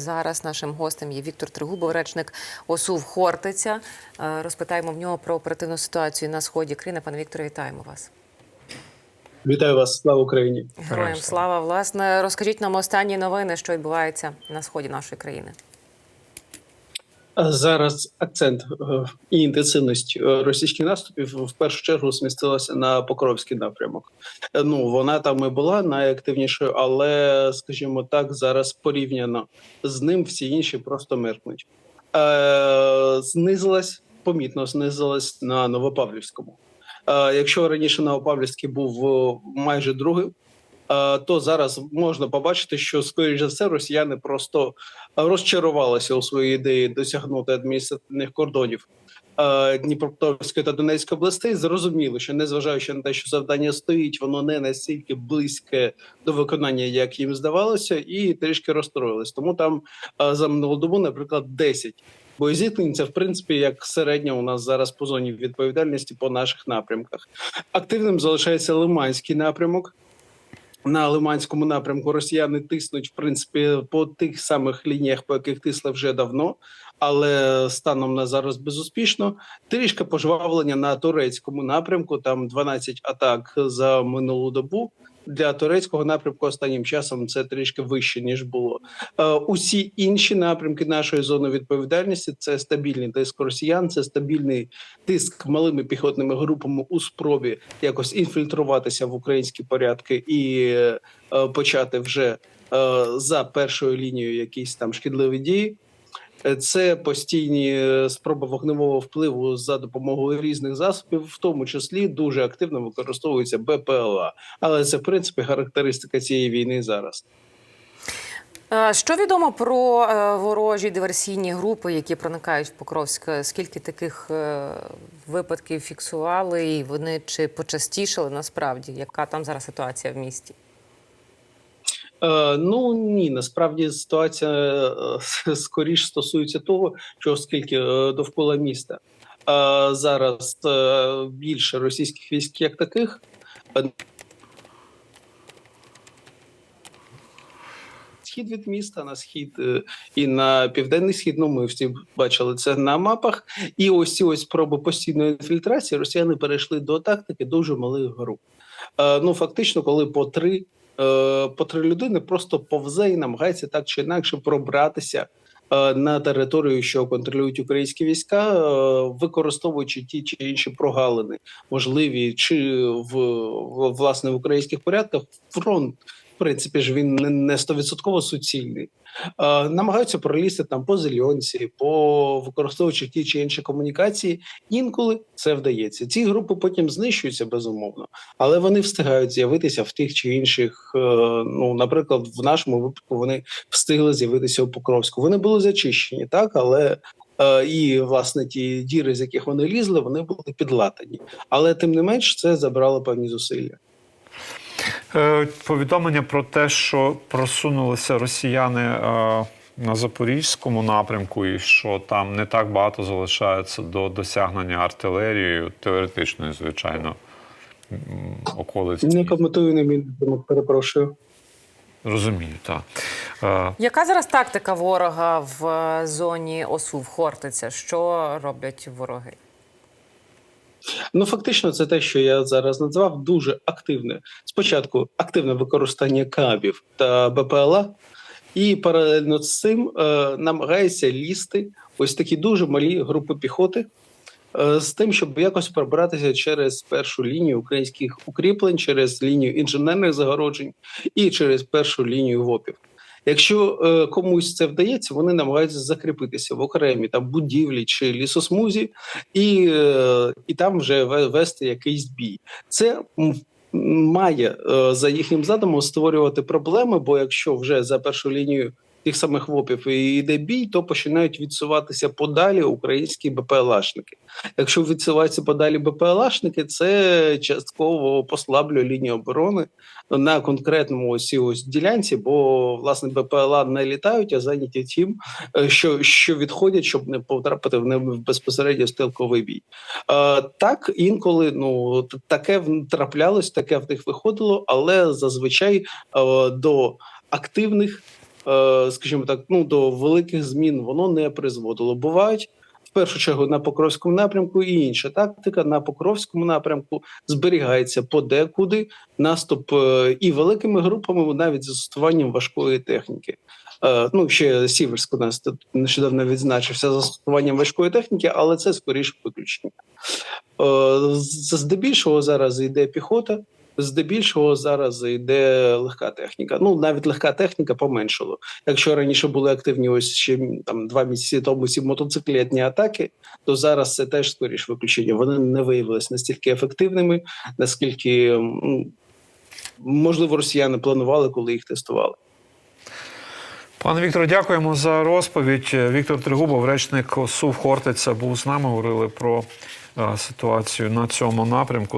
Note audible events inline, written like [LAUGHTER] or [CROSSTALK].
Зараз нашим гостем є Віктор Тригубов, речник ОСУВ Хортиця. Е, Розпитаємо в нього про оперативну ситуацію на сході країни. Пане Вікторе, вітаємо вас. Вітаю вас, слава Україні. Героям слава. Власне, розкажіть нам останні новини, що відбувається на сході нашої країни. Зараз акцент е, і інтенсивність е, російських наступів в першу чергу змістилася на Покровський напрямок. Е, Ну вона там і була найактивнішою, але, скажімо так, зараз порівняно з ним всі інші просто меркнуть. Знизилась помітно знизилась на Новопавлівському. Якщо раніше Новопавлівський був майже другим, то зараз можна побачити, що скоріш за все росіяни просто розчарувалися у своїй ідеї досягнути адміністративних кордонів Дніпропетровської та Донецької областей. Зрозуміло, що незважаючи на те, що завдання стоїть, воно не настільки близьке до виконання, як їм здавалося, і трішки розстроїлись. Тому там за минулу добу, наприклад, 10 боєзіткнень. Це в принципі як середня у нас зараз по зоні відповідальності по наших напрямках. Активним залишається Лиманський напрямок. На Лиманському напрямку росіяни тиснуть в принципі по тих самих лініях, по яких тисли вже давно, але станом на зараз безуспішно. Трішки пожвавлення на турецькому напрямку. Там 12 атак за минулу добу. Для турецького напрямку останнім часом це трішки вище ніж було. Е, усі інші напрямки нашої зони відповідальності це стабільний тиск росіян, це стабільний тиск малими піхотними групами у спробі якось інфільтруватися в українські порядки і е, почати вже е, за першою лінією якісь там шкідливі дії. Е, Це постійні е, спроби вогневого впливу за допомогою різних засобів, в тому числі дуже активно використовується БПЛА. Але це в принципі характеристика цієї війни зараз. Е, Що відомо про ворожі диверсійні групи, які проникають в Покровськ? Скільки таких випадків фіксували, і вони чи почастішали насправді? Яка там зараз ситуація в місті? Е, ну ні, насправді ситуація е, [LAUGHS] скоріш стосується того, що оскільки е, довкола міста зараз більше російських військ як таких. Схід від міста на схід і на південний схід. Ну, ми всі бачили це на мапах. І ось ці ось спроби постійної інфільтрації росіяни перейшли до тактики дуже малих груп. Ну фактично, коли по три по три людини просто повзе і намагається так чи інакше пробратися е, на територію, що контролюють українські війська, е, використовуючи ті чи інші прогалини, можливі чи в власне в українських порядках фронт. Принципі ж він не- стовідсотково суцільний. Е, намагаються пролізти там по зеленці, по використовуючи ті чи інші комунікації. Інколи це вдається. Ці групи потім знищуються безумовно, але вони встигають з'явитися в тих чи інших. е, Ну, наприклад, в нашому випадку вони встигли з'явитися у Покровську. Вони були зачищені, так але. е, І власне ті діри, з яких вони лізли, вони були підлатані. Але тим не менш це забрало певні зусилля. Е, Повідомлення про те, що просунулися росіяни е, на запорізькому напрямку, і що там не так багато залишається до досягнення артилерією, теоретичної, звичайно, околиць. Не коментую не мін, перепрошую. Розумію, так. Е, Яка зараз тактика ворога в зоні ОСУ в Хортиця? Що роблять вороги? Ну фактично, це те, що я зараз назвав, дуже активне. Спочатку активне використання кабів та БПЛА, і паралельно з цим е, намагається лізти ось такі дуже малі групи піхоти. е, З тим, щоб якось пробратися через першу лінію українських укріплень, через лінію інженерних загороджень і через першу лінію ВОПів. Якщо е, комусь це вдається, вони намагаються закріпитися в окремі там будівлі чи лісосмузі, і, е, і там вже ве- вести якийсь бій. Це має е, за їхнім задумом створювати проблеми, бо якщо вже за першу лінію тих самих ВОПів і йде бій, то починають відсуватися подалі українські БПЛАшники. Якщо відсуваються подалі БПЛАшники, це частково послаблює лінію оборони на конкретному ось ось ділянці, бо власне БПЛА не літають, а зайняті тим, е, що, що відходять, щоб не потрапити в не безпосередньо стрілковий бій. Е, так інколи ну таке траплялось, таке в них виходило, але зазвичай е, до активних. Е, скажімо так, ну до великих змін воно не призводило. Бувають в першу чергу на Покровському напрямку і інша тактика на Покровському напрямку зберігається подекуди наступ е, і великими групами, навіть з застосуванням важкої техніки. Е, Ну, ще Сіверськ нас нещодавно відзначився застосуванням важкої техніки, але це скоріше виключення. Здебільшого зараз йде піхота, здебільшого зараз йде легка техніка. Ну навіть легка техніка поменшало. Якщо раніше були активні ось ще там два місяці тому ці мотоциклетні атаки, то зараз це теж скоріше виключення. Вони не виявилися настільки ефективними, наскільки можливо росіяни планували, коли їх тестували. Пане Вікторе, дякуємо за розповідь. Віктор Тригубов, речник СУВ Хортиця, був з нами. Говорили про е, ситуацію на цьому напрямку.